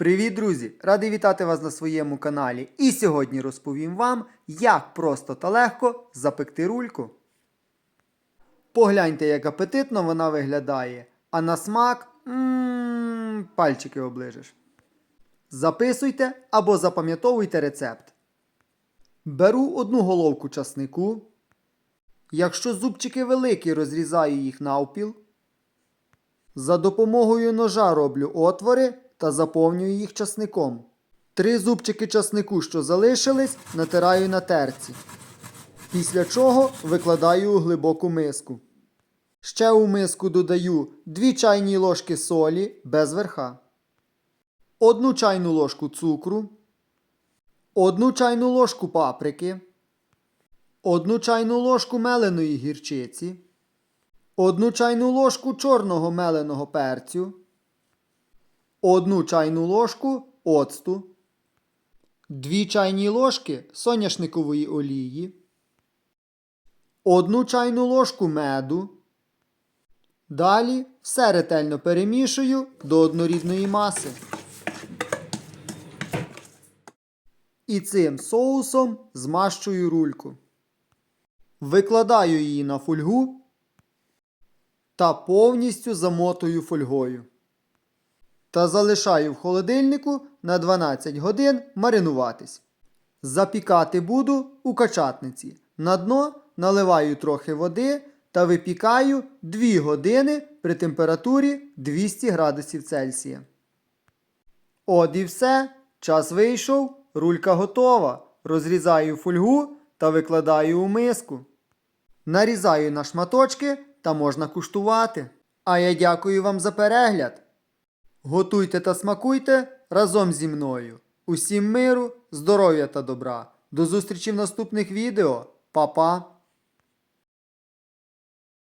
Привіт, друзі! Радий вітати вас на своєму каналі. І сьогодні розповім вам, як просто та легко запекти рульку. Погляньте, як апетитно вона виглядає, а на смак м пальчики оближеш. Записуйте або запам'ятовуйте рецепт. Беру одну головку часнику. Якщо зубчики великі, розрізаю їх навпіл. За допомогою ножа роблю отвори та заповнюю їх часником. Три зубчики часнику, що залишились, натираю на терці. Після чого викладаю у глибоку миску. Ще у миску додаю 2 чайні ложки солі без верха, 1 чайну ложку цукру, 1 чайну ложку паприки, 1 чайну ложку меленої гірчиці, 1 чайну ложку чорного меленого перцю, 1 чайну ложку оцту, 2 чайні ложки соняшникової олії, 1 чайну ложку меду. Далі все ретельно перемішую до однорідної маси. І цим соусом змащую рульку. Викладаю її на фольгу та повністю замотую фольгою. Та залишаю в холодильнику на 12 годин маринуватись. Запікати буду у качатниці. На дно наливаю трохи води та випікаю 2 години при температурі 200 градусів Цельсія. От і все. Час вийшов, рулька готова. Розрізаю фольгу та викладаю у миску. Нарізаю на шматочки та можна куштувати. А я дякую вам за перегляд. Готуйте та смакуйте разом зі мною. Усім миру, здоров'я та добра. До зустрічі в наступних відео. Па-па!